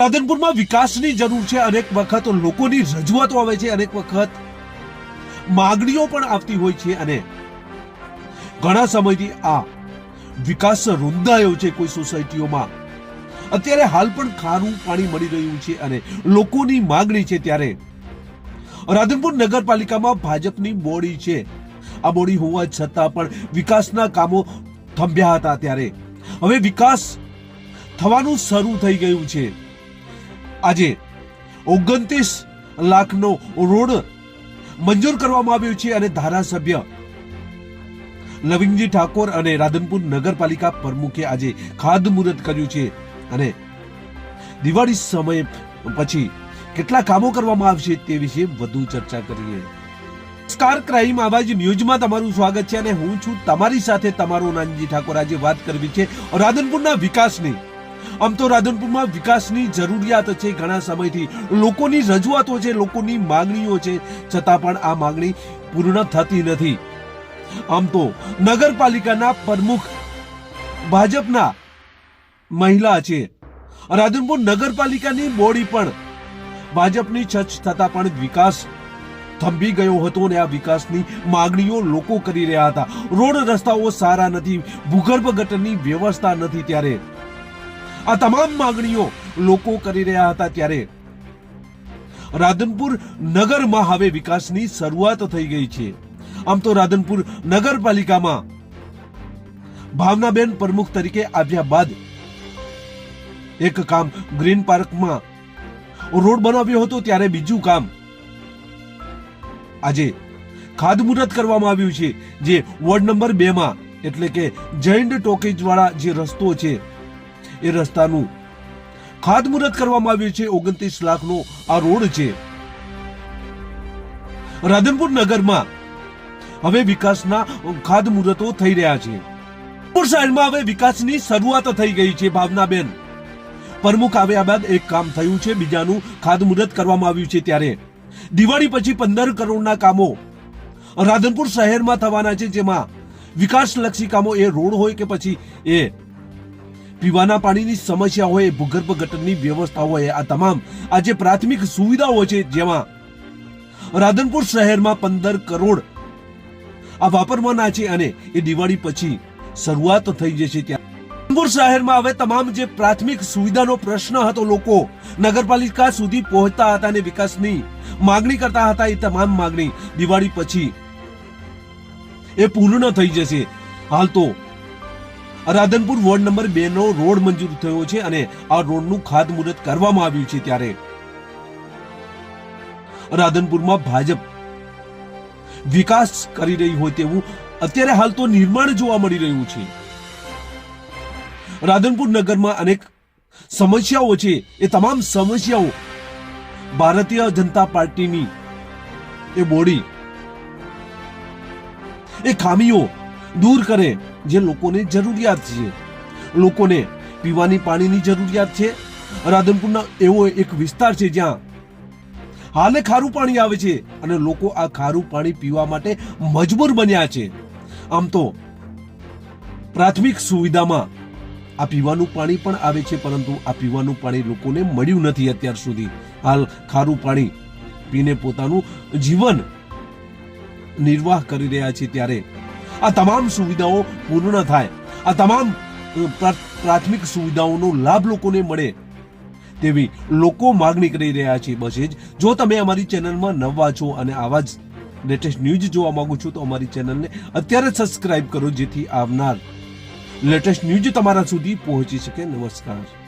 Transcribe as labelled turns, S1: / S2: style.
S1: રાધનપુરમાં વિકાસની જરૂર છે. અનેક વખત લોકોની રજૂઆતો આવે છે. અનેક વખત માગણીઓ પણ આવતી હોય છે અને ઘણા સમયથી આ વિકાસ રૂંધાયો છે કોઈ સોસાયટીઓમાં. અત્યારે હાલ પણ ખારું પાણી મળી રહ્યું છે અને લોકોની માગણી છે ત્યારે રાધનપુર નગરપાલિકામાં ભાજપની બોડી છે. આ બોડી હોવા છતાં પણ વિકાસના કામો થંભ્યા હતા ત્યારે. હવે વિકાસ થવાનું શરૂ થઈ ગયું છે. આજે ઓગણત્રીસ લાખનો રોડ મંજૂર કરવામાં આવ્યો છે અને ધારાસભ્ય લવિંગજી ઠાકોર અને રાધનપુર નગરપાલિકા પ્રમુખે આજે ખાતમુહૂર્ત કર્યું છે અને દિવાળી સમય પછી કેટલા કામો કરવામાં આવશે તે વિશે વધુ ચર્ચા કરીએ. સ્કાર ક્રાઇમ આવાજ ન્યૂઝમાં તમારું સ્વાગત છે અને હું છું તમારી સાથે તમારો નાનજી ઠાકોર. આજે વાત કરવી છે રાધનપુરના વિકાસની. આમ તો રાધનપુરમાં વિકાસની જરૂરિયાત છે ઘણા સમયથી. લોકોની રજૂઆતો છે, લોકોની માંગણીઓ છે. છતાં પણ આ માંગણી પૂર્ણ થતી નથી. આમ તો નગરપાલિકાના પ્રમુખ ભાજપના મહિલા છે. રાધનપુર નગરપાલિકાની બોડી પણ ભાજપની છચ થતા પણ વિકાસ થંભી ગયો હતો અને આ વિકાસની માંગણીઓ લોકો કરી રહ્યા હતા. રોડ રસ્તાઓ સારા નથી, ભૂગર્ભ ગટરની વ્યવસ્થા નથી ત્યારે. આ તમામ માંગણીઓ લોકો કરી રહ્યા હતા ત્યારે રાધનપુર નગરમાં હવે વિકાસની શરૂઆત થઈ ગઈ છે. આમ તો રાધનપુર નગરપાલિકામાં ભાવનાબેન પ્રમુખ તરીકે આવ્યા બાદ એક કામ ગ્રીન પાર્કમાં રોડ બનાવ્યો હતો ત્યારે બીજું કામ આજે ખાદમુહૂર્ત કરવામાં આવ્યું છે, જે વોર્ડ નંબર બે માં એટલે કે જૈન ટોકેજ વાળા જે રસ્તો છે એ રસ્તાનું. ખાતમુહૂર્ત કરવામાં આવ્યું છે ઓગણત્રીસ લાખનો આ રોડ છે. રાધનપુર નગરમાં હવે વિકાસના ખાતમુહૂર્તો થઈ રહ્યા છે. રાધનપુર શહેરમાં હવે વિકાસની શરૂઆત થઈ ગઈ છે, ભાવનાબેન. પ્રમુખ આવ્યા બાદ એક કામ થયું છે, બીજાનું ખાતમુહૂર્ત કરવામાં આવ્યું છે ત્યારે. દિવાળી પછી પંદર કરોડના કામો રાધનપુર શહેરમાં થવાના છે, જેમાં વિકાસલક્ષી કામો એ રોડ હોય કે પછી એ પીવાના પાણીની સમસ્યા હોય, ભૂગર્ભ ગટરની વ્યવસ્થા હોય, આ તમામ આ જે પ્રાથમિક સુવિધાઓ છે જેમાં રાધનપુર શહેરમાં પંદર કરોડ આ વાપરવાના છે અને એ દિવાળી પછી શરૂઆત થઈ જશે ત્યાં. રાધનપુર શહેરમાં હવે તમામ જે પ્રાથમિક સુવિધાનો પ્રશ્ન હતો, લોકો નગરપાલિકા સુધી પહોંચતા હતા અને વિકાસની માગણી કરતા હતા, એ તમામ માગણી દિવાળી પછી એ પૂર્ણ થઈ જશે. હાલ તો રાધનપુર વોર્ડ નંબર બે નો રોડ મંજૂર થયો છે અને આ રોડનું ખાતમુહૂર્ત કરવામાં આવ્યું છે ત્યારે. રાધનપુરમાં ભાજપ વિકાસ કરી રહી હોય તેવું અત્યારે હાલ તો નિર્માણ જોવા મળી રહ્યું છે. રાધનપુર નગરમાં અનેક સમસ્યાઓ છે. એ તમામ સમસ્યાઓ ભારતીય જનતા પાર્ટીની એ બોડી. એ ખામીઓ દૂર કરે. જે લોકોને જરૂરિયાત છે. લોકોને પીવાની પાણીની જરૂરિયાત છે. રાધનપુરના એવો એક વિસ્તાર છે જ્યાં હાલે ખારું પાણી આવે છે અને લોકો આ ખારું પાણી પીવા માટે મજબૂર બન્યા છે. આમ તો પ્રાથમિક સુવિધામાં આ પીવાનું પાણી પણ આવે છે, પરંતુ આ પીવાનું પાણી લોકોને મળ્યું નથી અત્યાર સુધી. હાલ ખારું પાણી પીને પોતાનું જીવન નિર્વાહ કરી રહ્યા છે ત્યારે આ તમામ સુવિધાઓ પૂર્ણ થાય. આ તમામ પ્રાથમિક સુવિધાઓનો લાભ લોકોને મળે તેવી લોકો માગણી કરી રહ્યા છે. બસ જ. જો તમે અમારી ચેનલમાં નવા છો અને આવા જ લેટેસ્ટ ન્યૂઝ જોવા માંગો છો, તો અમારી ચેનલને અત્યારે જ સબસ્ક્રાઇબ કરો, જેથી આવનાર લેટેસ્ટ ન્યૂઝ તમારા સુધી પહોંચી શકે. નમસ્કાર.